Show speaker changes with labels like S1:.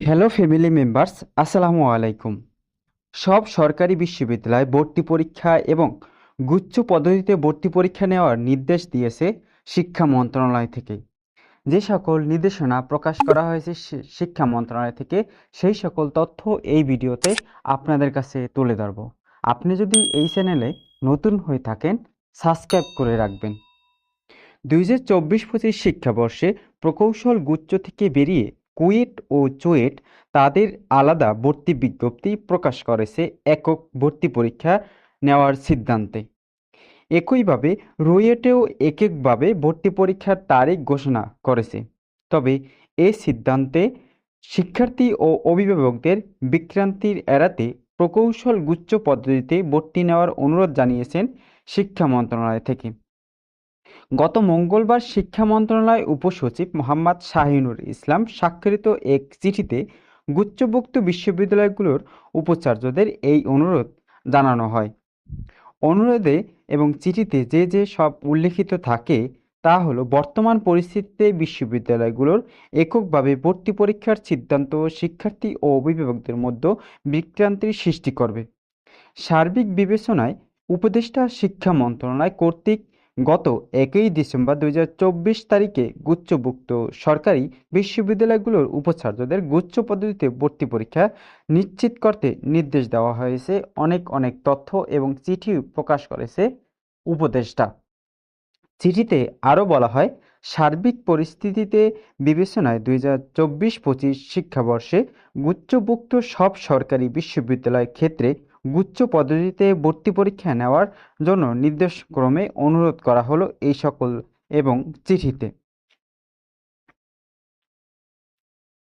S1: Hello family members আসসালামু আলাইকুম সব সরকারি বিশ্ববিদ্যালয় ভর্তি পরীক্ষা এবং গুচ্ছ পদ্ধতিতে ভর্তি পরীক্ষা নেওয়ার নির্দেশ দিয়েছে শিক্ষা মন্ত্রণালয় থেকে। যে সকল নির্দেশনা প্রকাশ করা হয়েছে শিক্ষা মন্ত্রণালয় থেকে, সেই সকল তথ্য এই ভিডিওতে আপনাদের কাছে তুলে ধরব। আপনি যদি এই চ্যানেলে নতুন হয়ে থাকেন, সাবস্ক্রাইব করে রাখবেন। দুই হাজার চব্বিশ পঁচিশ শিক্ষাবর্ষে প্রকৌশল গুচ্ছ থেকে বেরিয়ে কুয়েট ও চুয়েট তাদের আলাদা ভর্তি বিজ্ঞপ্তি প্রকাশ করেছে একক ভর্তি পরীক্ষা নেওয়ার সিদ্ধান্তে। একইভাবে রুয়েটেও এক একভাবে ভর্তি পরীক্ষার তারিখ ঘোষণা করেছে। তবে এ সিদ্ধান্তে শিক্ষার্থী ও অভিভাবকদের বিক্রান্তির এড়াতে প্রকৌশল গুচ্ছ পদ্ধতিতে ভর্তি নেওয়ার অনুরোধ জানিয়েছেন শিক্ষা মন্ত্রণালয় থেকে। গত মঙ্গলবার শিক্ষা মন্ত্রণালয় উপসচিব মোহাম্মদ শাহিনুর ইসলাম স্বাক্ষরিত এক চিঠিতে গুচ্ছভুক্ত বিশ্ববিদ্যালয়গুলোর উপাচার্যদের এই অনুরোধ জানানো হয়। অনুরোধে এবং চিঠিতে যে যে সব উল্লেখিত থাকে তা হলো বর্তমান পরিস্থিতিতে বিশ্ববিদ্যালয়গুলোর এককভাবে ভর্তি পরীক্ষার সিদ্ধান্ত শিক্ষার্থী ও অভিভাবকদের মধ্যে বিক্রান্তির সৃষ্টি করবে। সার্বিক বিবেচনায় উপদেষ্টা শিক্ষা মন্ত্রণালয় কর্তৃক গত একই ডিসেম্বর দুই হাজার চব্বিশ তারিখে গুচ্ছভুক্ত সরকারি বিশ্ববিদ্যালয়গুলোর উপাচার্যদের গুচ্ছ পদ্ধতিতে ভর্তি পরীক্ষা নিশ্চিত করতে নির্দেশ দেওয়া হয়েছে। অনেক অনেক তথ্য এবং চিঠি প্রকাশ করেছে উপদেষ্টা। চিঠিতে আরও বলা হয়, সার্বিক পরিস্থিতিতে বিবেচনায় দুই হাজার চব্বিশ পঁচিশ শিক্ষাবর্ষে গুচ্ছভুক্ত সব সরকারি বিশ্ববিদ্যালয় ক্ষেত্রে গুচ্ছ পদ্ধতিতে ভর্তি পরীক্ষা নেওয়ার জন্য নির্দেশক্রমে অনুরোধ করা হলো এই সকল এবং চিঠিতে।